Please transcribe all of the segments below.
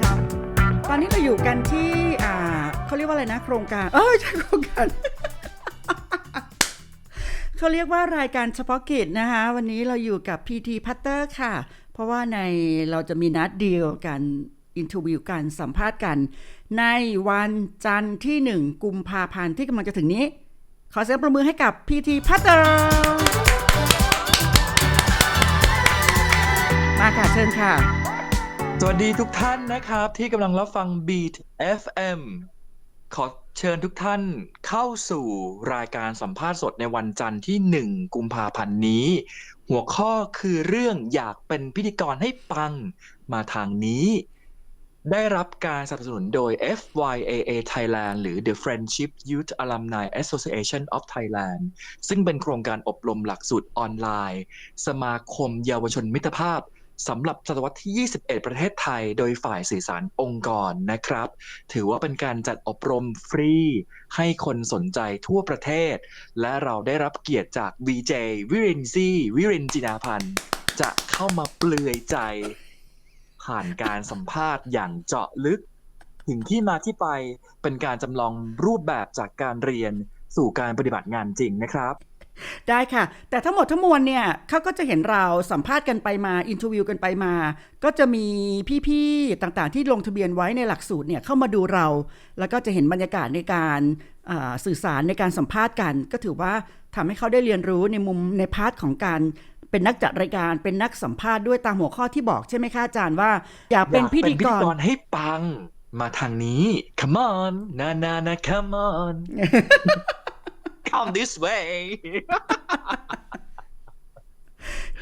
ครับ ตอนนี้เราอยู่กันที่อ่าเขาเรียกว่าอะไรนะ โครงการ เออใช่โครงการเขาเรียกว่ารายการเฉพาะกิจนะคะ วันนี้เราอยู่กับ PT Putter ค่ะ เพราะว่าในเราจะมีนัดเดียวกันอินทวิวกันสัมภาษณ์กัน ในวันจันทร์ที่ 1 กุมภาพันธ์ที่กำลังจะถึงนี้ ขอเสียงประมือให้กับ PT Putter ชิญค่ะ สวัสดีทุกท่านนะครับ ที่กำลังรับฟัง Beat FM ขอเชิญทุกท่านเข้าสู่รายการสัมภาษณ์สดในวันจันทร์ที่ 1 กุมภาพันธ์นี้ หัวข้อคือเรื่องอยากเป็นพิธีกรให้ปังมาทางนี้ ได้รับการสนับสนุนโดย FYAA Thailand หรือ The Friendship Youth Alumni Association of Thailand ซึ่งเป็นโครงการอบรมหลักสูตรออนไลน์ สมาคมเยาวชนมิตรภาพ สำหรับศตวรรษที่ 21 ประเทศไทย โดยฝ่ายสื่อสารองค์กรนะครับ ถือว่าเป็นการจัดอบรมฟรี ให้คนสนใจทั่วประเทศ และเราได้รับเกียรติจาก VJ วิรินซีวิรินจินาพันธ์จะเข้ามาเปลือยใจ ผ่านการสัมภาษณ์อย่างเจาะลึก ถึงที่มาที่ไปเป็นการจำลองรูปแบบจากการเรียนสู่การปฏิบัติงานจริงนะครับ ได้ค่ะ แต่ทั้งหมดทั้งมวลเนี่ยเขาก็จะเห็นเราสัมภาษณ์กันไปมา อินทวิวกันไปมา ก็จะมีพี่ๆ ต่างๆ ที่ลงทะเบียนไว้ในหลักสูตรเนี่ยเข้ามาดูเรา แล้วก็จะเห็นบรรยากาศในการอ่าสื่อสารในการสัมภาษณ์กัน ก็ถือว่าทำให้เขาได้เรียนรู้ในมุมในพาร์ทของการเป็นนักจัดรายการเป็นนักสัมภาษณ์ด้วยตามหัวข้อที่บอกใช่ไหมคะอาจารย์ว่า อยากเป็นพิธีกรให้ปังมาทางนี้ come on นานานา come on come this way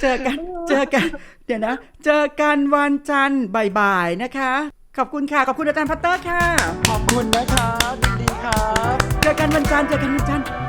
เจอกัน เจอกัน เดี๋ยวนะ เจอกันวันจันทร์บ่ายๆนะคะ ขอบคุณค่ะ ขอบคุณอาจารย์พัตเตอร์ค่ะ ขอบคุณนะครับยินดีครับ เจอกันวันจันทร์ เจอกันวันจันทร์